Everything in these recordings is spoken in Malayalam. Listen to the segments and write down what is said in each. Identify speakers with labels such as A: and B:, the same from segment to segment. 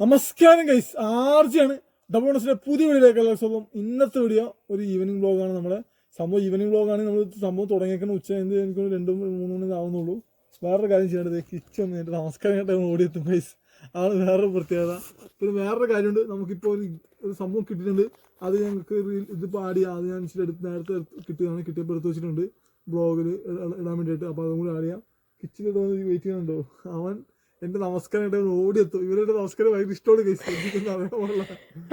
A: നമസ്കാരം ഗൈസ് ആർജിയാണ്. ഡബിൾ ഓണസിന്റെ പുതിയ വീഡിയോയിലേക്കുള്ള സ്വന്തം ഇന്നത്തെ വീഡിയോ ഒരു ഈവനിങ് വ്ളോഗാണ് നമ്മുടെ സംഭവം ഈവനിങ് വ്ളോഗാണ് നമ്മൾ സംഭവം തുടങ്ങിയേക്കുന്ന ഉച്ച എന്ത് എനിക്ക് രണ്ടും മൂന്ന് മണി ആവുന്നുള്ളൂ. വേറൊരു കാര്യം ചെയ്യേണ്ടത് കിച്ചൺ എന്റെ നമസ്കാരം കേട്ടോ. ഓടിയെത്തും ഗൈസ് ആണ് വേറൊരു പ്രത്യേകത. പിന്നെ വേറൊരു കാര്യമുണ്ട്. നമുക്കിപ്പോൾ ഒരു ഒരു സംഭവം കിട്ടിയിട്ടുണ്ട്. അത് ഞങ്ങൾക്ക് ഇത് പാടി അത് ഞാൻ എടുത്ത് നേരത്തെ കിട്ടിയതാണ്. കിട്ടിയപ്പോൾ എടുത്ത് വെച്ചിട്ടുണ്ട്. ബ്ലോഗിൽ ഇടാൻ വേണ്ടിയിട്ട്. അപ്പോൾ അതും കൂടി ആഡ് ചെയ്യാം. കിച്ചണിൽ വെയിറ്റ് ചെയ്യുന്നുണ്ടോ അവൻ എന്റെ നമസ്കാരം ഇട്ട് ഓടിയെത്തു. ഇവരുടെ നമസ്കാരം ഭയങ്കര ഇഷ്ടമാണ് കൈ ശ്രദ്ധിക്കുന്ന അറിയാമുള്ള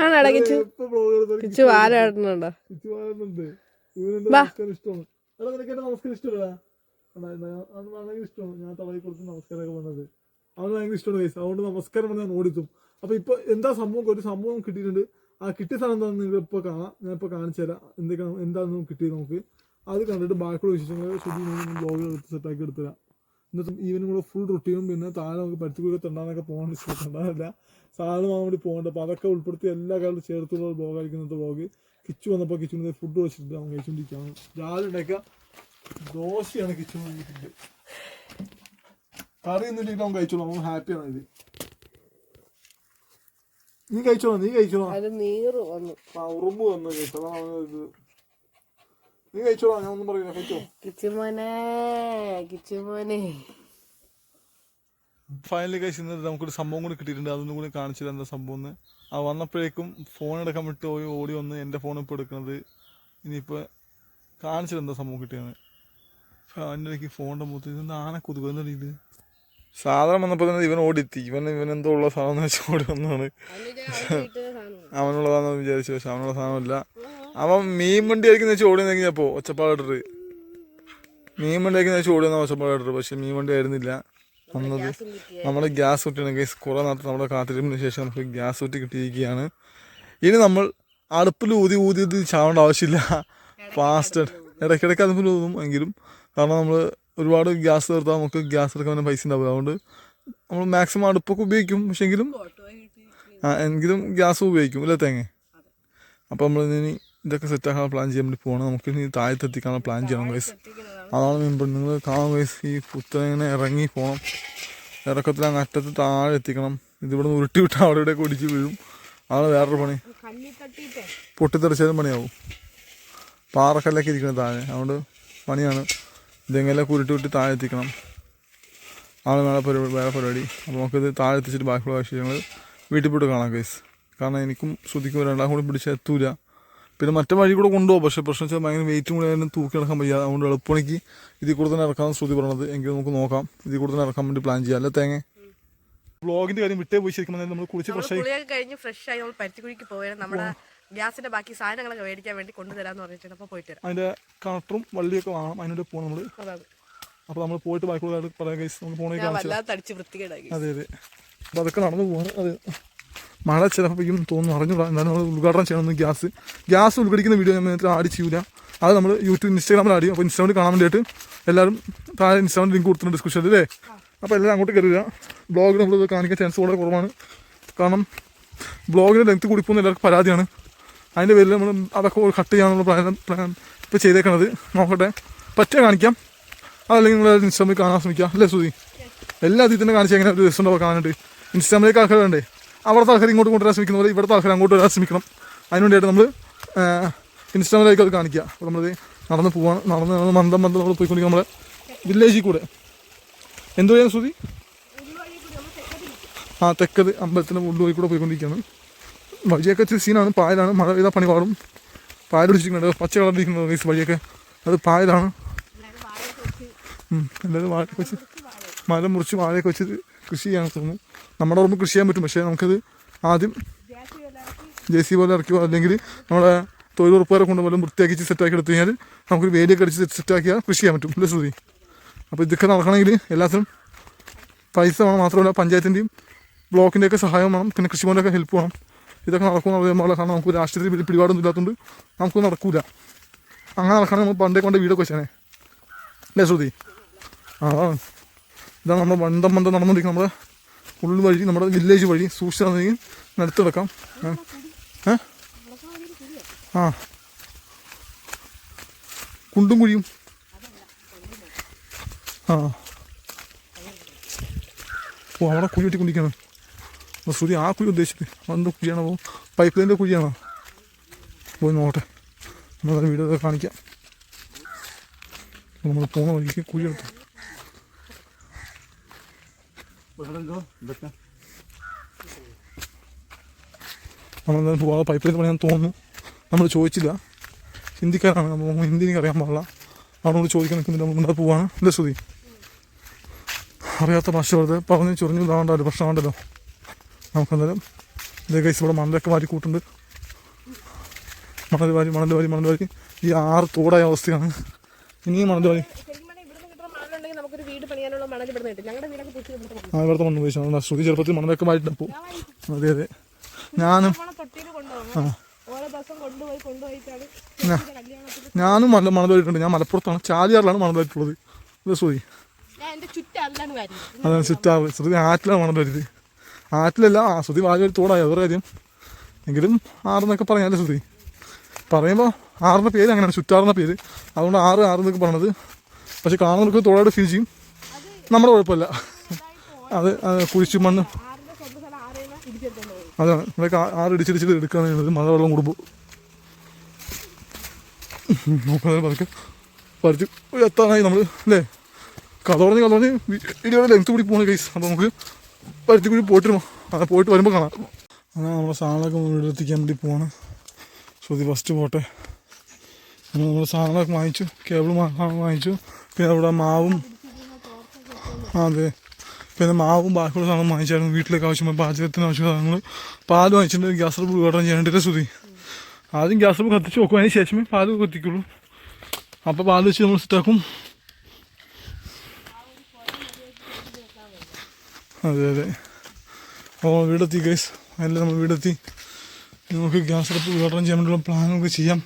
B: ആണോടാ കിച്ചു?
A: എപ്പോ ബ്ലോഗ് എടുത്താലും
B: കിച്ചു ആരാടുന്നുണ്ടോ
A: കിച്ചു പറയുന്നുണ്ട് ഇവനെന്റെ
B: വാ.
A: നമസ്കാരം ഇഷ്ടമാണ്. എടാ നിനക്ക് എന്റെ നമസ്കാരം ഇഷ്ടമല്ല? ഭയങ്കര ഇഷ്ടമാണ്. ഞാൻ തളയിൽ കൊടുത്ത് നമസ്കാരമൊക്കെ പറഞ്ഞത്. അവന് ഭയങ്കര ഇഷ്ടമാണ് കൈസ് അതുകൊണ്ട് നമസ്കാരം പറഞ്ഞാൽ ഓടിത്തും അപ്പൊ ഇപ്പൊ എന്താ സംഭവം? ഒരു സംഭവം കിട്ടിയിട്ടുണ്ട്. ആ കിട്ടിയ സാധനം എന്താണെന്ന് നിങ്ങൾ ഇപ്പൊ കാണാം ഞാൻ ഇപ്പൊ കാണിച്ചു തരാം. എന്തൊക്കെയാണ് എന്താണെന്ന് കിട്ടിയത് നമുക്ക്. അത് കണ്ടിട്ട് ബാക്കിയുള്ള വിശേഷങ്ങൾ ശരി ബ്ലോഗ് എടുത്ത് സെറ്റാക്കി എടുത്തുതരാം. ഇന്നത്തെ ഈവനിങ് കൂടെ ഫുൾ റൊട്ടീനും പിന്നെ താഴെ നമുക്ക് പരുത്തിക്കുഴി തണ്ടാനൊക്കെ പോകാൻ തണ്ടാനില്ല സാധനം വാങ്ങാൻ വേണ്ടി പോകണ്ട. അപ്പോൾ അതൊക്കെ ഉൾപ്പെടുത്തി എല്ലാ കാലത്തും ചേർത്തുള്ള ബ്ലോഗായിരിക്കും ഇന്നത്തെ ബ്ലോഗ് കിച്ചു വന്നപ്പോൾ കിച്ചുവിന് ഫുഡ് വെച്ചിട്ട് അവൻ കഴിച്ചുകൊണ്ടിരിക്കുകയാണ് രാവിലെ ഉണ്ടാക്കുക ദോശയാണ് കിച്ചു ഫുഡ് കറി ഒന്നും അവൻ കഴിച്ചോളൂ. അവൻ ഹാപ്പിയാണ് ഇത്. നീ കഴിച്ചോളൂ നീ കഴിച്ചോളൂ.
B: അത് നീറ് വന്നു.
A: ആ ഉറുമ്പ് വന്നു കേട്ടോ. ഇത്. നീ കഴിച്ചോളാം ഞാൻ ഒന്നും പറയില്ല കഴിച്ചോ.
B: കിച്ചുമോനെ കിച്ചുമോനെ.
A: ഫൈനലി കഴിച്ച് നമുക്കൊരു സംഭവം കൂടി കിട്ടിയിട്ടുണ്ട്. അതൊന്നും കൂടി കാണിച്ചില്ല എന്താ സംഭവം എന്ന്. ആ വന്നപ്പോഴേക്കും ഫോൺ എടുക്കാൻ വിട്ട് പോയി ഓടി വന്ന് എന്റെ ഫോൺ ഇപ്പോൾ എടുക്കുന്നത്. ഇനിയിപ്പോൾ കാണിച്ചില്ല എന്താ സംഭവം കിട്ടിയാണ് അവന്റെ ഇടയ്ക്ക് ഫോണിന്റെ മുഖത്ത് ഇത് ആന കൊതുക് എന്താ ഇത്? സാധനം വന്നപ്പോൾ തന്നെ ഇവൻ ഓടിത്തി ഇവൻ ഇവൻ എന്തോ ഉള്ള സാധനം വെച്ച് ഓടി വന്നതാണ് അവനുള്ളതാണെന്ന് വിചാരിച്ചു പക്ഷെ അവനുള്ള സാധനമില്ല. അവൻ മീൻ വണ്ടി ആയിരിക്കും വെച്ച് ഓടി കഴിഞ്ഞപ്പോൾ ഒച്ചപ്പാടിട്ട് മീൻ വണ്ടി ആയിരിക്കും വെച്ച് ഓടി വന്ന ഒച്ചപ്പാടിട്ട് പക്ഷെ മീൻ വണ്ടി ആയിരുന്നില്ല. വന്നത് നമ്മുടെ ഗ്യാസ് കുട്ടിയാണ് ഗൈസ് കുറേ നേരത്തെ നമ്മുടെ കാത്തിരിപ്പിന് ശേഷം നമുക്ക് ഗ്യാസ് കുറ്റി കിട്ടിയിരിക്കുകയാണ്. ഇനി നമ്മൾ അടുപ്പിൽ ഊതി ഊതി ഊതി ചാവേണ്ട ആവശ്യമില്ല. ഫാസ്റ്റ് ഇടയ്ക്കിടയ്ക്ക് അടുപ്പിൽ ഊതും എങ്കിലും. കാരണം നമ്മൾ ഒരുപാട് ഗ്യാസ് തീർത്താൽ നമുക്ക് ഗ്യാസ് എടുക്കാൻ പൈസ ഉണ്ടാവില്ല. അതുകൊണ്ട് നമ്മൾ മാക്സിമം അടുപ്പൊക്കെ ഉപയോഗിക്കും. പക്ഷെ എങ്കിലും ആ എങ്കിലും ഗ്യാസ് ഉപയോഗിക്കും. അല്ലേ തേങ്ങ? അപ്പോൾ നമ്മൾ ഇനി ഇതൊക്കെ സെറ്റാക്കാനുള്ള പ്ലാൻ ചെയ്യാൻ വേണ്ടി പോകണം നമുക്ക് ഇനി താഴത്തെത്തിക്കാനുള്ള പ്ലാൻ ചെയ്യണം ഗൈസ് അതാണ് മെമ്പർ നിങ്ങൾ കാണാൻ ഗൈസ് ഈ കുത്തനെ ഇറങ്ങി പോകണം ഇറക്കത്തിൽ അങ്ങ് അറ്റത്ത് താഴെ എത്തിക്കണം. ഇതിവിടെ നിന്ന് ഉരുട്ടി വിട്ടാൽ അവിടെ ഇവിടെ ഒടിച്ച് വീഴും. അതാണ് വേറൊരു പണി. പൊട്ടിത്തെറിച്ചാലും പണിയാവും. പാറക്കല്ലൊക്കെ ഇരിക്കണം താഴെ. അതുകൊണ്ട് പണിയാണ്. ഇതെങ്ങനെയൊക്കെ കുരുട്ടി വിട്ട് താഴെ എത്തിക്കണം. ആണ് വേറെ പരിപാടി വേറെ പരിപാടി. അപ്പോൾ നമുക്കിത് താഴെ എത്തിച്ചിട്ട് ബാക്കിയുള്ള വിഷയങ്ങൾ വീട്ടിൽ പോയിട്ട് കാണാം ഗൈസ് കാരണം എനിക്കും ശ്രുതിക്കും രണ്ടാം കൂടി പിടിച്ച് എത്തൂല. പിന്നെ മറ്റേ വഴി കൂടെ കൊണ്ടുപോകും. പക്ഷേ പ്രശ്നം വെച്ചാൽ ഭയങ്കര വെയിറ്റും കൂടി അതിന് തൂക്കി നടക്കാൻ വയ്യ. അതുകൊണ്ട് എളുപ്പണിക്ക് ഇതിൽ കൂടെ തന്നെ ഇറക്കാൻ ശ്രുതി പറഞ്ഞത്. എങ്കിൽ നമുക്ക് നോക്കാം. ഇതിൽ കൂടെ തന്നെ ഇറക്കാൻ വേണ്ടി പ്ലാൻ ചെയ്യാം. അല്ലെ തേങ്ങ? ബ്ലോഗിന്റെ കാര്യം വിട്ടേ പോയി ശരിക്കും നമ്മൾ കുളിച്ച് ഫ്രഷ് ആയി
B: കഴിഞ്ഞ് ഫ്രഷ് ആയി നമ്മൾ പരുത്തിക്കുഴിക്ക് പോയാൽ നമ്മുടെ ഗ്യാസിന്റെ ബാക്കി സാധനങ്ങളൊക്കെ മേടിക്കാൻ വേണ്ടി കൊണ്ടുതരാന്ന് പറഞ്ഞിട്ടുണ്ട് അപ്പൊ പോയിട്ട് വരാം.
A: അതിന്റെ കണക്ടറും വള്ളിയൊക്കെ വാങ്ങണം. അതിനോട് പോകണം നമ്മൾ
B: അപ്പൊ
A: അപ്പോൾ നമ്മൾ പോയിട്ട് ബാക്കിയുള്ള പറയാം നമുക്ക് പോണേ കാണിച്ചു അതെ അതെ. അപ്പോൾ അതൊക്കെ നടന്നു പോവാണ്. അതെ. മഴ ചിലപ്പോൾ പെയ്യും തോന്നുന്നു. അറിഞ്ഞു എന്നാലും നമ്മൾ ഉദ്ഘാടനം ചെയ്യണമെന്ന് ഗ്യാസ്. ഗ്യാസ് ഉൾപ്പെടിക്കുന്ന വീഡിയോ ഞാൻ നേരത്തെ ആഡ് ചെയ്യൂല അത് നമ്മൾ യൂട്യൂബ് ഇൻസ്റ്റാഗ്രാമിൽ ആഡ് ചെയ്യും അപ്പോൾ ഇൻസ്റ്റാഗ്രാമിൽ കാണാൻ വേണ്ടിയിട്ട് എല്ലാവരും താഴെ ഇൻസ്റ്റാഗ്രാമിൽ ലിങ്ക് കൊടുത്തിട്ടുണ്ട് ഡിസ്കഷൻ അല്ലേ? അപ്പോൾ എല്ലാവരും അങ്ങോട്ട് കയറുക ബ്ലോഗ് നമ്മൾ കാണിക്കാൻ ചാൻസ് വളരെ കുറവാണ്. കാരണം ബ്ലോഗിന്റെ ലെങ്ത് കൂടി പോകുന്ന എല്ലാവർക്കും പരാതിയാണ്. അതിന്റെ പേരിൽ നമ്മൾ അതൊക്കെ കട്ട് ചെയ്യാനുള്ള പ്ലാൻ പ്ലാൻ ഇപ്പോൾ ചെയ്തേക്കണത്. നോക്കട്ടെ. പറ്റിയ കാണിക്കാം. അതല്ലെങ്കിൽ നിങ്ങൾ ഇൻസ്റ്റാമിൽ കാണാൻ ശ്രമിക്കാം. അല്ലേ സുധി എല്ലാ അതിൽ തന്നെ കാണിച്ചാൽ എങ്ങനെ ഒരു രസം ഉണ്ടാവും കാണാനായിട്ട്? ഇൻസ്റ്റാഗ്രാമിലേക്ക് ആൾക്കാർ വേണ്ടേ അവിടുത്തെ ആൾക്കാർ ഇങ്ങോട്ട് കൊണ്ടുവരാൻ ശ്രമിക്കുന്ന പോലെ ഇവിടുത്തെ ആൾക്കാർ അങ്ങോട്ട് വരാൻ ശ്രമിക്കണം. അതിനുവേണ്ടിയിട്ട് നമ്മൾ ഇൻസ്റ്റാഗ്രാമിലേക്ക് അത് കാണിക്കുക. അപ്പോൾ നമ്മൾ നടന്ന് പോവാണ് നടന്ന് നടന്ന് മന്ദം മന്ദം നമ്മൾ പോയിക്കൊണ്ടിരിക്കും നമ്മുടെ വില്ലേജിൽ കൂടെ. എന്തു ചെയ്യാൻ ശ്രുതി? ആ തെക്കത് അമ്പലത്തിന്റെ ഉള്ളുവഴി കൂടെ പോയിക്കൊണ്ടിരിക്കുകയാണ്. വഴിയൊക്കെ ഇച്ചിരി സീനാണ് പായലാണ്. മഴ പെയ്താൽ പണി പാടും. പായൽ പിടിച്ചിരിക്കുന്നുണ്ട്. പച്ച കളറിരിക്കുന്നത് ഈ വഴിയൊക്കെ. അത് പായലാണ്. എല്ലാവരും വാഴയൊക്കെ വെച്ച് മരം മുറിച്ച് വാഴയൊക്കെ വെച്ച് കൃഷി ചെയ്യാൻ തോന്നുന്നു. നമ്മുടെ ഓർമ്മ കൃഷി ചെയ്യാൻ പറ്റും. പക്ഷേ നമുക്കത് ആദ്യം ജെ സി പോലെ ഇറക്കി അല്ലെങ്കിൽ നമ്മുടെ തൊഴിലുറപ്പുകാരെ കൊണ്ട് പോലും വൃത്തിയാക്കി സെറ്റാക്കി എടുത്തു കഴിഞ്ഞാൽ നമുക്കൊരു വേലിയൊക്കെ അടിച്ച് സെറ്റാക്കിയാൽ കൃഷി ചെയ്യാൻ പറ്റും. അല്ലേ ശ്രുതി? അപ്പോൾ ഇതൊക്കെ നടക്കണമെങ്കിൽ എല്ലാത്തിനും പൈസ വേണം. മാത്രമല്ല പഞ്ചായത്തിന്റെയും ബ്ലോക്കിന്റെയൊക്കെ സഹായം വേണം. പിന്നെ കൃഷിഭവന്റെയൊക്കെ ഹെൽപ്പ് വേണം. ഇതൊക്കെ നടക്കുമെന്ന് പറയുമ്പോൾ കാരണം നമുക്ക് രാഷ്ട്രീയത്തിൽ വലിയ പിടിപാടൊന്നും ഇല്ലാത്തതുകൊണ്ട് നമുക്ക് നടക്കൂല. അങ്ങനെ നടക്കണമെങ്കിൽ നമ്മൾ പണ്ടേ കൊണ്ട് വീടൊക്കെ വെച്ചാണേ അല്ലേ ശ്രുതി? ആ ഇതാണ് നമ്മൾ വണ്ടം വണ്ടം നടന്നുകൊണ്ടിരിക്കും നമ്മുടെ ഉള്ളു വഴി നമ്മുടെ വില്ലേജ് വഴി സൂക്ഷിച്ചാണെങ്കിൽ ഏ? ഏ? ആ. കുണ്ടും കുഴിയും. ആ. ഓ അവിടെ കുഴി വെട്ടിക്കൊണ്ടിരിക്കുകയാണ്. അപ്പോൾ ശ്രുതി ആ കുഴി ഉദ്ദേശിച്ച് അതിന്റെ കുഴിയാണോ? പൈപ്പ് ലൈന്റെ കുഴിയാണോ? പോയി നോട്ടെ നമ്മളത് വീഡിയോ കാണിക്കാം. നമ്മൾ പോകുന്ന വഴിക്ക് കുഴി എടുത്തു. നമ്മളെന്തായാലും പോകാതെ പൈപ്പ് ചെയ്ത് പണിയാൻ തോന്നുന്നു. നമ്മൾ ചോദിച്ചില്ല. ഹിന്ദിക്കാരാണ്. നമ്മൾ ഹിന്ദി എനിക്ക് അറിയാൻ പാടില്ല. അവനോട് ചോദിക്കാൻ നിൽക്കുന്നില്ല. നമ്മൾ മുന്നോട്ട് പോവാണ്. അല്ലേ ശ്രുതി? അറിയാത്ത ഭാഷ വെറുതെ പറഞ്ഞ് ചൊറിഞ്ഞു ഇതാവേണ്ട പ്രശ്നമുണ്ടല്ലോ നമുക്കെന്തായാലും ഇതേ കൈസ് ഇവിടെ മണലൊക്കെ വാരി കൂട്ടുണ്ട്. മണൽ വാരി മണൽ വാരി മണൽ വാരി. ഈ ആറ് തോടായ അവസ്ഥയാണ്. ഇനിയും മണൽ വാരി
B: ശരിക്കും പറഞ്ഞാൽ ഇവിടുന്ന് കിട്ടുന്ന മണലുണ്ടെങ്കിൽ നമുക്കൊരു വീട് പണിയാനുള്ള മണൽ ഇവിടുന്ന് കിട്ടും. ഞങ്ങളുടെ വീടൊക്കെ പുതിയ ഇവിടുത്തെ മണൽ.
A: ആ ഇവിടുത്തെ മണ്ണ് ഉപയോഗിച്ചാണ് ശ്രുതി ചെറുപ്പത്തിൽ മണലൊക്കെ വാരിട്ട് പോകും അതെ അതെ. ഞാനും ഞാനും മല മണൽ വാരിയിട്ടുണ്ട് ഞാൻ മലപ്പുറത്താണ്. ചാലിയാറിലാണ് മണൽ വാരിയിട്ടുള്ളത് ഇത് ശ്രുതി അതാണ് ചുറ്റാറ്. ശ്രുതി ആറ്റിലാണ് മണൽ വരുത് ആറ്റിലല്ല ആ ശ്രുതി വാഴ ഒരു തോടായി. അതൊരു കാര്യം. എങ്കിലും ആറെന്നൊക്കെ പറയാനല്ലേ ശ്രുതി? പറയുമ്പോൾ ആറിന്റെ പേര് അങ്ങനെയാണ്. ചുറ്റാറിന്റെ പേര്. അതുകൊണ്ട് ആറ് ആറ് എന്നൊക്കെ പറഞ്ഞത്. പക്ഷെ കാണുന്നവർക്ക് തോടായിട്ട് ഫീൽ ചെയ്യും. നമ്മുടെ കുഴപ്പമില്ല. അത് കുഴിച്ചു മണ്ണ്. അതാണ്. ഇവിടെയൊക്കെ ആറ് ഇടിച്ചിടിച്ചിട്ട് എടുക്കാൻ ചെയ്യുന്നത്. മഴ വെള്ളം കൂടുമ്പോൾ നോക്കാതെ പതുക്കെ പറിച്ച് എത്താനായി നമ്മൾ അല്ലേ? കഥ പറഞ്ഞ് കഥ പറഞ്ഞ് ലെങ്ത് കൂടി പോകുന്ന കേസ് അപ്പോൾ നമുക്ക് പരുത്തി കൂടി പോയിട്ട് അത് പോയിട്ട് വരുമ്പോൾ കാണാം. അങ്ങനെ നമ്മുടെ സാധനങ്ങളൊക്കെ വീട്ടിലെത്തിക്കാൻ വേണ്ടി പോവാണ്. ശ്രുതി ഫസ്റ്റ് പോട്ടെ. നമ്മൾ നമ്മുടെ സാധനങ്ങളൊക്കെ വാങ്ങിച്ചു. കേബിൾ വാങ്ങിച്ചു. പിന്നെ അവിടെ മാവും അതെ. പിന്നെ മാവും ബാക്കിയുള്ള സാധനം വാങ്ങിച്ചായിരുന്നു. വീട്ടിലേക്ക് ആവശ്യമായ പാചകത്തിന് ആവശ്യമായ സാധനങ്ങൾ പാൽ വാങ്ങിച്ചിട്ടുണ്ട്. ഗ്യാസ് അടുപ്പ് ഉദ്ഘാടനം ചെയ്യാനായിട്ട് ശ്രുതി. ആദ്യം ഗ്യാസ് അടുപ്പ് കത്തിച്ച് നോക്കും അതിന് ശേഷമേ പാൽ കത്തിക്കുള്ളൂ. അപ്പോൾ പാൽ വെച്ച് നമ്മൾ സെറ്റാക്കും അതെ അതെ. ഓ വീടെത്തി ഗൈസ് എല്ലാം നമ്മൾ വീടെത്തി. നമുക്ക് ഗ്യാസ് അടുപ്പ് ഉദ്ഘാടനം ചെയ്യാൻ വേണ്ടിയുള്ള നമുക്ക് ചെയ്യാം.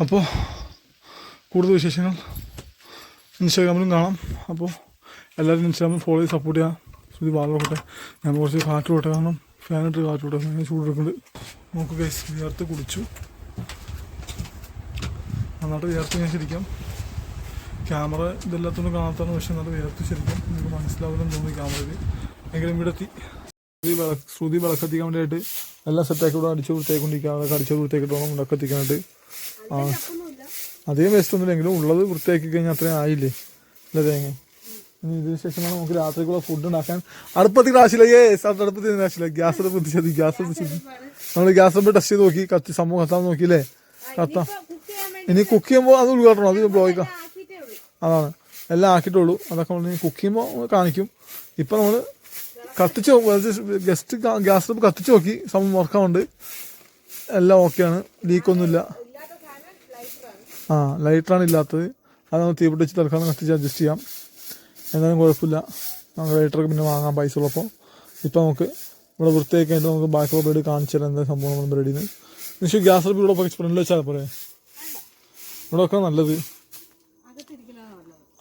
A: അപ്പോൾ കൂടുതൽ വിശേഷങ്ങൾ ഇൻസ്റ്റാഗ്രാമിലും കാണാം. അപ്പോൾ എല്ലാവരും ഇൻസ്റ്റാഗ്രാമിൽ ഫോളോ ചെയ്ത് സപ്പോർട്ട് ചെയ്യാം. ശ്രുതി നോക്കട്ടെ. ഞാൻ കുറച്ച് കാറ്റ് വിട്ടെ കാരണം ഫാനിട്ട് കാറ്റ് വിട്ടെ. ഫാൻ ചൂട് എടുക്കുന്നുണ്ട് നമുക്ക് ഗൈസ് വിയർത്ത് കുടിച്ചു. നന്നായിട്ട് വിയർത്ത് ഞാൻ ശരിക്കും. ക്യാമറ ഇതെല്ലാത്തൊന്നും കാണാത്താണ് പക്ഷെ നല്ല വിയർത്ത് ശരിക്കും. നിങ്ങൾക്ക് മനസ്സിലാവില്ലെന്ന് തോന്നി ക്യാമറയിൽ എങ്കിലും ഇവിടെ എത്തി ശ്രുതി വിളക്ക് ശ്രുതി വിളക്കെത്തിക്കാൻ വേണ്ടിയിട്ട് എല്ലാം സെറ്റാക്കി ഇവിടെ അടിച്ചു കൊടുത്തേക്കൊണ്ടിരിക്കുക അവിടെ അടിച്ചു വൃത്തിയാക്കിയിട്ട് വേണം വിളക്കെത്തിക്കാനായിട്ട് ആ. അധികം വേസ്റ്റ് ഒന്നുമില്ലെങ്കിലും ഉള്ളത് വൃത്തിയാക്കി കഴിഞ്ഞാൽ അത്രയും ആയില്ലേ? അല്ലേ തേങ്ങ. ഇനി ഇതിന് ശേഷമാണ് നമുക്ക് രാത്രിക്കുള്ള ഫുഡ് ഉണ്ടാക്കാൻ. അടുപ്പത്തിൽ ഏ അടുപ്പത്തിൽ ആവശ്യമില്ല ഗ്യാസ് അടുപ്പ് എത്തിച്ചത് ഗ്യാസ് നമ്മൾ ഗ്യാസ് അടുപ്പ് ടെസ്റ്റ് ചെയ്ത് നോക്കി കത്തി സംഭവം കത്താൻ നോക്കിയില്ലേ കത്താം. ഇനി കുക്ക് ചെയ്യുമ്പോൾ അത് ഉൾക്കാട്ടണം അത് ബ്ലോയിക്കാം അതാണ്. എല്ലാം ആക്കിയിട്ടുള്ളൂ അതൊക്കെ നമ്മൾ കുക്ക് ചെയ്യുമ്പോൾ കാണിക്കും. ഇപ്പം നമ്മൾ കത്തിച്ച് ഗസ്റ്റ് ഗ്യാസ് അടുപ്പ് കത്തിച്ച് നോക്കി സംഭവം വർക്കാവുണ്ട് എല്ലാം ഓക്കെയാണ് ലീക്കൊന്നുമില്ല ആ ലൈറ്ററാണ് ഇല്ലാത്തത്. അത് നമ്മൾ തീപിടിച്ച് തൽക്കാലം കത്തിച്ച് അഡ്ജസ്റ്റ് ചെയ്യാം. എന്നാലും കുഴപ്പമില്ല. നമുക്ക് ലൈറ്ററൊക്കെ പിന്നെ വാങ്ങാൻ പൈസ ഉള്ളപ്പോൾ ഇപ്പം നമുക്ക് ഇവിടെ വൃത്തിയൊക്കെ ആയിട്ട് നമുക്ക് ബാക്കി ബ്രെഡ് കാണിച്ചു തരാം. എന്താ സംഭവം നമ്മുടെ ബ്രെഡിന് പക്ഷേ ഗ്യാസ് ഇവിടെ ഫ്രണ്ടിൽ വെച്ചാൽ പോരെ? ഇവിടെ ഒക്കെ നല്ലത്.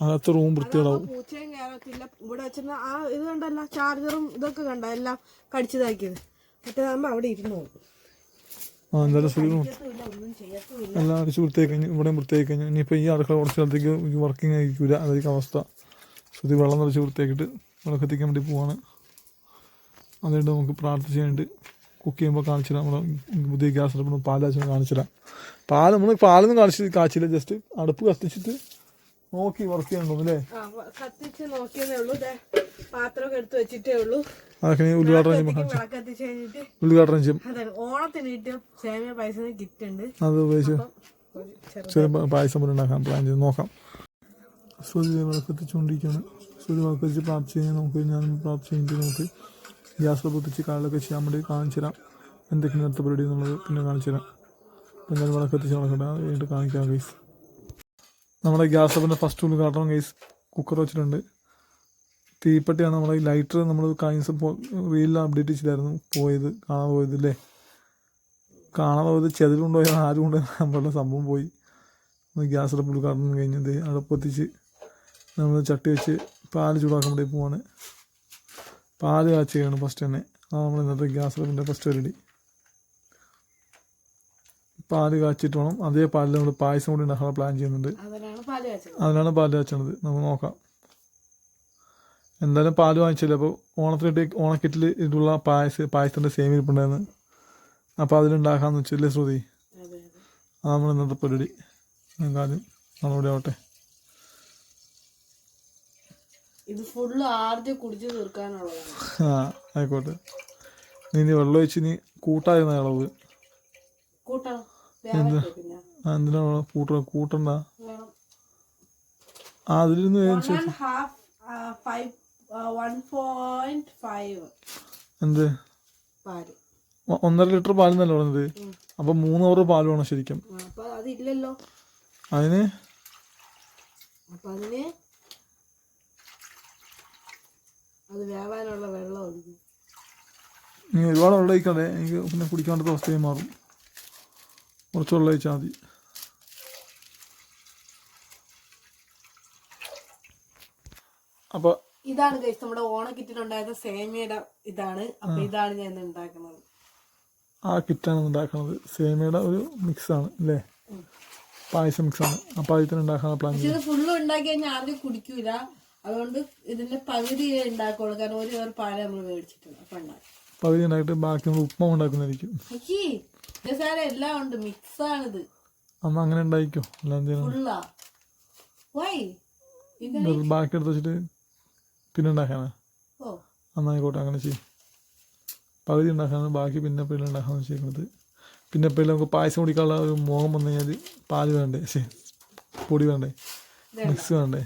A: അകത്ത് റൂം വൃത്തിയുണ്ടാവും
B: പൂച്ചയും കയറത്തില്ല ഇവിടെ വെച്ചിരുന്ന ആ ഇത് കണ്ടല്ല ചാർജറും ഇതൊക്കെ കണ്ട? എല്ലാം കടിച്ചതാക്കിയത്. മറ്റേതാകുമ്പോ അവിടെ ഇരുന്നു പോകും
A: ആ എന്തായാലും സുഖം
B: ചെയ്യത്തുമില്ല ഒന്നും ചെയ്യത്തുമില്ല.
A: എല്ലാം അടിച്ച് വൃത്തിയാക്കി കഴിഞ്ഞു ഇവിടെയും വൃത്തിയാക്കി കഴിഞ്ഞു. ഇനിയിപ്പോൾ ഈ അടുക്കള കുറച്ച് സ്ഥലത്തേക്ക് വർക്കിംഗ് ആയിരിക്കില്ല അതായിരിക്കും അവസ്ഥ. ശ്രുതി വെള്ളം നിറച്ച് വൃത്തിയാക്കിയിട്ട് വിളക്കെത്തിക്കാൻ വേണ്ടി പോവാണ്. അതുകൊണ്ട് നമുക്ക് പ്രാർത്ഥിച്ച് കഴിഞ്ഞിട്ട് കുക്ക് ചെയ്യുമ്പോൾ കാണിച്ചു നമ്മൾ പുതിയ ഗ്യാസ് അടുപ്പ് പാൽ കാണിച്ചില്ല പാൽ നമ്മൾ പാലൊന്നും കാണിച്ച് കാച്ചില്ല ജസ്റ്റ് അടുപ്പ് കത്തിച്ചിട്ട് നോക്കി വർക്ക് ചെയ്യണ്ടോ അല്ലേ?
B: കത്തിച്ച് നോക്കിയതേ ഉള്ളൂ. ദേ പാത്രമൊക്കെ എടുത്ത് വെച്ചിട്ടേ ഉള്ളൂ.
A: അതൊക്കെ ഇനി ഉദ്ഘാടനം
B: വിളക്ക്
A: ചെയ്യും.
B: ഓണത്തിന് കിട്ടും സേമിയ
A: അത് ഉപയോഗിച്ച് ചെറിയ പായസം പോലെ ഉണ്ടാക്കാൻ പ്ലാൻ ചെയ്ത് നോക്കാം. സൂര്യ വിളക്കെത്തിച്ചുകൊണ്ടിരിക്കുകയാണ് സൂര്യ വിളക്കെത്തിച്ച് പ്രാർത്ഥിച്ച് കഴിഞ്ഞാൽ നമുക്ക് ഞാൻ പ്രാർത്ഥിച്ച് കഴിഞ്ഞിട്ട് നമുക്ക് ഗ്യാസ് പൊത്തിച്ച് കാലൊക്കെ ചെയ്യാൻ വേണ്ടി കാണിച്ചു തരാം. എന്തൊക്കെയാണ് അടുത്ത പരിപാടി എന്നുള്ളത് പിന്നെ കാണിച്ചു തരാം. അപ്പം ഞാൻ വിളക്കെത്തിച്ച് നടക്കട്ടെ. കഴിഞ്ഞിട്ട് കാണിക്കാം ഗൈസ് നമ്മുടെ ഗ്യാസ് സ്റ്റവിന്റെ ഫസ്റ്റ് ഉദ്ഘാടനം ഗൈസ് കുക്കർ വെച്ചിട്ടുണ്ട്. തീപ്പെട്ടിയാണ് നമ്മുടെ ലൈറ്റർ നമ്മൾ കഴിഞ്ഞ റീലിൽ അപ്ഡേറ്റ് ചെയ്തായിരുന്നു പോയത് കാണാൻ പോയത് അല്ലേ? കാണാൻ പോയത് ചെതിലുണ്ടോ ആരും ഉണ്ടോ നമ്മളുടെ സംഭവം പോയി. ഗ്യാസ് അടുപ്പ് ഉദ്ഘാടനം കഴിഞ്ഞത് അടുപ്പത്തിച്ച് നമ്മൾ ചട്ടി വെച്ച് പാൽ ചൂടാക്കാൻ വേണ്ടി പോവാണ്. പാൽ കാച്ചുകയാണ് ഫസ്റ്റ് തന്നെ. അതാണ് നമ്മൾ ഇന്നത്തെ ഗ്യാസ് അടുപ്പിന്റെ ഫസ്റ്റ് പരിപാടി. പാൽ കാച്ചിട്ട് വേണം. അതേ പാലിൽ നമ്മൾ പായസം കൂടി ഉണ്ടാക്കാൻ പ്ലാൻ ചെയ്യുന്നുണ്ട്.
B: അതിനാണ്
A: പാൽ പാൽ കാച്ചണത്. നമുക്ക് നോക്കാം. എന്തായാലും പാൽ വാങ്ങിച്ചില്ല? അപ്പോൾ ഓണത്തിനിട്ട് ഓണക്കിറ്റിൽ ഇതുള്ള പായസ പായസത്തിന്റെ സേമി ഇരിപ്പുണ്ടായിരുന്നു. അപ്പോൾ അതിലുണ്ടാക്കാമെന്ന് വെച്ചില്ലേ ശ്രുതി?
B: അതാണ് അതെ.
A: അത് നമ്മൾ ഇന്നത്തെ പരിപാടി. എന്തായാലും നമ്മളിവിടെ ആവട്ടെ.
B: ഇത് ഫുള്ള് ആദ്യം കുടിച്ച് തീർക്കാനുള്ളതാണ്.
A: ആ ആയിക്കോട്ടെ. നീ നീ വെള്ളം ഒഴിച്ച് നീ കൂട്ടായിരുന്ന
B: കൂട്ടണം
A: ആ എന്തിനാ കൂട്ട കൂട്ടണ്ട. ആ അതിലിരുന്ന്
B: one and half five one point five
A: എന്ത്?
B: പാൽ.
A: ഒ- ഒന്നര ലിറ്റർ പാലെന്നല്ല പറഞ്ഞത്? അപ്പൊ മൂന്ന് ഓവർ പാൽ വേണം ശരിക്കും.
B: ആ, അപ്പൊ അതില്ലല്ലോ.
A: അതിന്?
B: അപ്പൊ അതിന് അത് വേവാനുള്ള വെള്ളം ഒഴിക്കും
A: നീ ഒരുപാട് വെള്ളം ഒഴിക്കാതെ എനിക്ക് പിന്നെ കുടിക്കാണ്ട അവസ്ഥയായി മാറും. കുറച്ച് വെള്ളം ഒഴിച്ചാൽ മതി. അപ്പോൾ
B: ഇതാണ് ഗൈസ് നമ്മുടെ ഓണക്കിറ്റിലുണ്ടായിരുന്ന സേമിയയുടെ ഇതാണ്. അപ്പൊ ഇതാണ് ഞാൻ ഉണ്ടാക്കുന്നത്.
A: ആ കിറ്റാണ് ഉണ്ടാക്കുന്നത്. സേമിയയുടെ ഒരു മിക്സ് ആണ് അല്ലേ? പായസം മിക്സ് അപ്പോൾ അതിൽ തന്നെ ഉണ്ടാക്കാൻ പ്ലാൻ
B: ഫുള്ള് ഉണ്ടാക്കി കഴിഞ്ഞാൽ ആദ്യം കുടിക്കൂല. അതുകൊണ്ട് ഇതിന്റെ പകുതി ഉണ്ടാക്കുള്ളൂ. കാരണം ഒരു പേർ പാൽ നമ്മൾ മേടിച്ചിട്ടുണ്ട്. അപ്പൊ ഉണ്ടാക്കി.
A: പകുതി ഉണ്ടാക്കിയിട്ട് ബാക്കി നമ്മൾ ഉപ്പുമാവ് ഉണ്ടാക്കുന്നതായിരിക്കും.
B: സാറേ എല്ലാം ഉണ്ട്. മിക്സ് ആണിത്
A: അന്ന് അങ്ങനെ ഉണ്ടായിക്കോ? എല്ലാം ബാക്കി എടുത്ത് വെച്ചിട്ട് പിന്നെ ഉണ്ടാക്കാനാ? അന്നായിക്കോട്ടെ അങ്ങനെ ചെയ്യും. പകുതി ഉണ്ടാക്കാണ് ബാക്കി പിന്നെ പിന്നെ ഉണ്ടാക്കാന്ന് വെച്ചേക്കുന്നത് പിന്നെ ഇപ്പോൾ നമുക്ക് പായസം കുടിക്കാനുള്ള ഒരു മോഹം വന്നു കഴിഞ്ഞാൽ പാൽ വേണ്ടേ? പൊടി വേണ്ടേ. മിക്സ് വേണ്ടേ?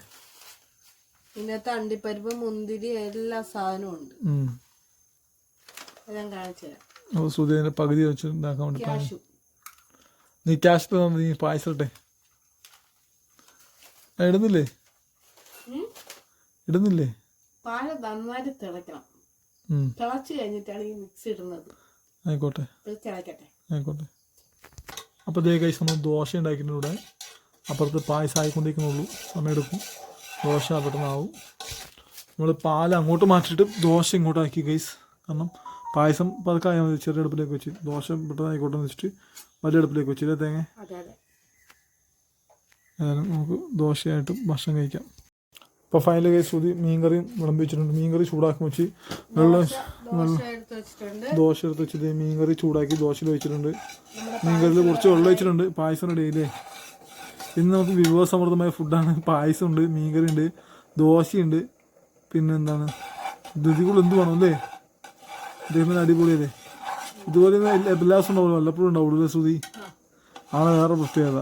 B: ഇതിനകത്ത് അണ്ടിപ്പരിപ്പ് മുന്തിരി എല്ലാ സാധനവും ഉണ്ട്. ഞാൻ കാണിച്ചു തരാം.
A: അപ്പോൾ അതിന്റെ പകുതി വെച്ച് ഉണ്ടാക്കാൻ വേണ്ടി പ്ലാൻ
B: ക്യാഷു.
A: നീ ക്യാഷ് തന്നെ? നീ പായസം ഇട്ടെ. ആ, ഇടുന്നില്ലേ? ഇടുന്നില്ലേ?
B: പാൽ നന്നായിട്ട് തിളയ്ക്കണം.
A: ഉം.
B: തിളച്ച് കഴിഞ്ഞിട്ടാണ് ഈ മിക്സ് ഇടുന്നത്.
A: ആയിക്കോട്ടെ.
B: ഇത് തിളയ്ക്കട്ടെ
A: ആയിക്കോട്ടെ. അപ്പോൾ ദേ കൈസ് നമ്മൾ ദോശ ഉണ്ടാക്കിയിട്ടുണ്ട് ഇവിടെ. അപ്പുറത്ത് പായസം ആയിക്കൊണ്ടിരിക്കുന്നുള്ളൂ. സമയമെടുക്കും ദോശ പെട്ടെന്നാവും നമ്മൾ പാൽ അങ്ങോട്ട് മാറ്റിയിട്ട് ദോശ ഇങ്ങോട്ടാക്കി ഗൈസ് കാരണം പായസം പതുക്കായ മതി. ചെറിയ അടുപ്പിലേക്ക് വെച്ച് ദോശ പെട്ടെന്ന് ആയിക്കോട്ടെ എന്ന് വെച്ചിട്ട് വലിയ അടുപ്പിലേക്ക് വെച്ചില്ലേ തേങ്ങ? ഏതായാലും നമുക്ക് ദോശയായിട്ട് ഭക്ഷണം കഴിക്കാം. ഇപ്പോൾ ഫൈനൽ കേസ് ശ്രുതി മീൻകറിയും വിളമ്പി വെച്ചിട്ടുണ്ട്. മീൻകറി ചൂടാക്കി വെച്ച് വെള്ളം
B: ദോശ എടുത്ത് വെച്ചിട്ടുണ്ട്.
A: ദോശ എടുത്ത് വെച്ചത് മീൻകറി ചൂടാക്കി ദോശയിൽ വെച്ചിട്ടുണ്ട്. മീൻകറിയിൽ കുറച്ച് വെള്ളം വെച്ചിട്ടുണ്ട് പായസം റെഡി ആയില്ലേ? ഇന്ന് നമുക്ക് വിഭവസമൃദ്ധമായ ഫുഡാണ് പായസം ഉണ്ട് മീൻകറി ഉണ്ട് ദോശയുണ്ട് പിന്നെന്താണ് ധൃതികൾ എന്ത് വേണം അല്ലേ? ഇതേപോലെ അടിപൊളിയല്ലേ? ഇതുപോലെ തന്നെ എല്ലാ എല്ലാ ദിവസവും ഉണ്ടാവുള്ളൂ വല്ലപ്പോഴും ഉണ്ടാവുള്ളൂ അല്ലേ ശ്രുതി? ആണ് വേറെ പ്രത്യേകത.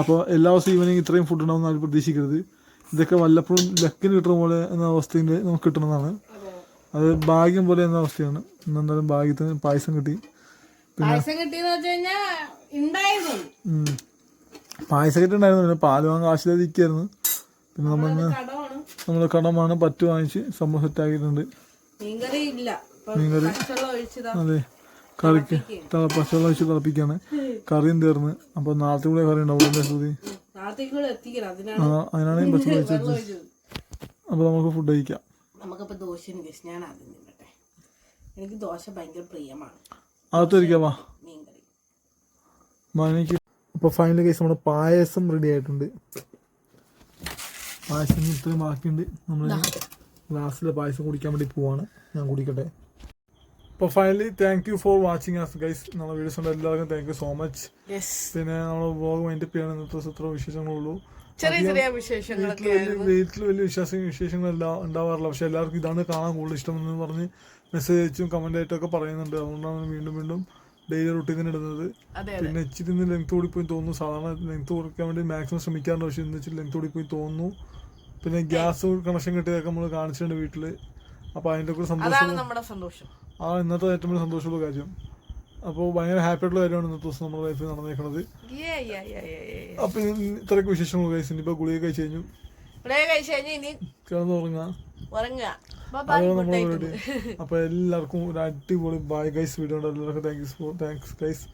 A: അപ്പോൾ എല്ലാ ദിവസവും ഈവനിങ് ഇത്രയും ഫുഡ് ഉണ്ടാവും ആരും പ്രതീക്ഷിക്കരുത്. ഇതൊക്കെ വല്ലപ്പോഴും ലക്കിന് കിട്ടുന്ന പോലെ എന്ന അവസ്ഥയിൽ നമുക്ക് കിട്ടുന്നതാണ്
B: അതെ
A: ഭാഗ്യം പോലെ എന്ന അവസ്ഥയാണ്. ഇന്ന് എന്തായാലും ഭാഗ്യത്തിന് പായസം കിട്ടി.
B: പായസം കഴിഞ്ഞാ ഉണ്ടായിരുന്നു
A: പിന്നെ പാൽ വാങ്ങാൻ കാശില്ലാതിരിക്കായിരുന്നു. പിന്നെ നമ്മൾ നമ്മൾ കടമാണ്. പറ്റ് വാങ്ങിച്ച് സംഭവം സെറ്റാക്കിയിട്ടുണ്ട്
B: മീൻകറി
A: അതെ. കറിക്ക് പച്ചവെള്ളം ഒഴിച്ച് തിളപ്പിക്കാണ് കറിയും തീർന്ന് അപ്പോൾ നാളത്തെ കൂടെ കറി ഉണ്ടാവും ശ്രുതി?
B: അതിനാണ്
A: പച്ചവെള്ളം ഒഴിച്ചത്. അപ്പോൾ നമുക്ക് ഫുഡ് കഴിക്കാം.
B: നമുക്കിപ്പോ ദോശ ഗസ് ഞാൻ ആദ്യം നിന്നട്ടെ എനിക്ക് ദോശ ഭയങ്കര പ്രിയമാണ്.
A: അകത്ത് ഇരിക്കാം വാ.
B: മീൻകറി.
A: അപ്പോൾ ഫൈനൽ കേസ് നമ്മുടെ പായസം റെഡി ആയിട്ടുണ്ട്. പായസം ഇത്രയും ബാക്കിയുണ്ട്. നമ്മൾ ഗ്ലാസ്സിലെ പായസം കുടിക്കാൻ വേണ്ടി പോവാണ്. ഞാൻ കുടിക്കട്ടെ. അപ്പോൾ finally thank you for watching as guys നമ്മളെ വീഡിയോസ് ഉണ്ട് എല്ലാവർക്കും താങ്ക് യു സോ മച്ച് പിന്നെ നമ്മൾ വ്ലോഗ് മൈൻഡ് ചെയ്യണം ഇന്നത്തെ ഇത്ര വിശേഷങ്ങളുള്ളൂ. വീട്ടിൽ വലിയ വിശ്വാസം വലിയ വിശ്വാസ വിശേഷങ്ങളെല്ലാം ഉണ്ടാവാറില്ല. പക്ഷെ എല്ലാവർക്കും ഇതാണ് കാണാൻ കൂടുതൽ ഇഷ്ടം എന്ന് പറഞ്ഞ് മെസ്സേജ് അയച്ചും കമന്റ് ആയിട്ടൊക്കെ പറയുന്നുണ്ട്. അതുകൊണ്ടാണ് വീണ്ടും വീണ്ടും ഡെയിലി റുട്ടീൻ ഇടുന്നത്. പിന്നെ ഇച്ചിരി ഇന്ന് ലെങ്ത് കൂടിപ്പോയി തോന്നുന്നു. സാധാരണ ലെങ്ത് കൊടുക്കാൻ വേണ്ടി മാക്സിമം ശ്രമിക്കാറുണ്ട്. പക്ഷെ ഇന്ന് ഇച്ചിരി ലെങ്ത് കൂടിപ്പോയി തോന്നുന്നു. പിന്നെ ഗ്യാസ് കണക്ഷൻ കിട്ടിയതൊക്കെ നമ്മൾ കാണിച്ചിട്ടുണ്ട് വീട്ടിൽ അപ്പോൾ അതിന്റെ കൂടെ സന്തോഷം. ആ ഇന്നത്തെ ഏറ്റവും വലിയ സന്തോഷമുള്ള കാര്യം. അപ്പോൾ ഭയങ്കര ഹാപ്പി ആയിട്ടുള്ള കാര്യമാണ് ഇന്നത്തെ ദിവസം നമ്മുടെ ലൈഫിൽ നടന്നേക്കുന്നത് അപ്പൊ ഇത്രയൊക്കെ വിശേഷങ്ങൾ കഴിച്ചു ഇനിയിപ്പോ ഗുളിക കഴിച്ചു കഴിഞ്ഞു.
B: കഴിച്ചു കഴിഞ്ഞു ഇനി
A: കിടന്ന് ഉറങ്ങാം
B: ഉറങ്ങുക.
A: അതാണ് നമ്മുടെ അപ്പോൾ എല്ലാവർക്കും ഒരു അടിപൊളി ബൈ ഗൈസ് വീഡിയോ ഉണ്ട്. എല്ലാവർക്കും താങ്ക് യു താങ്ക്സ് ഗൈസ്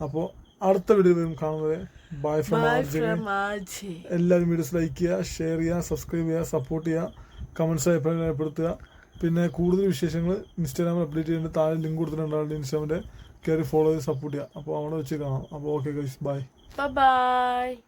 A: അപ്പോൾ അടുത്ത വീഡിയോ കാണുന്നത് ബൈ ഫ്രം ആർജെ. എല്ലാവരും വീഡിയോസ് ലൈക്ക് ചെയ്യുക ഷെയർ ചെയ്യുക സബ്സ്ക്രൈബ് ചെയ്യുക സപ്പോർട്ട് ചെയ്യുക കമന്റ്സ് അഭിപ്രായം രേഖപ്പെടുത്തുക. പിന്നെ കൂടുതൽ വിശേഷങ്ങൾ ഇൻസ്റ്റാഗ്രാമിൽ അപ്ഡേറ്റ് ചെയ്യുന്നുണ്ട്. താഴെ ലിങ്ക് കൊടുത്തിട്ടുണ്ട് ആളുടെ ഇൻസ്റ്റാഗ്രാമിന്റെ കയറി ഫോളോ ചെയ്ത് സപ്പോർട്ട് ചെയ്യുക. അപ്പോൾ അവിടെ വെച്ച് കാണാം. അപ്പോൾ ഓക്കെ ഗൈസ് ബൈ
B: bye.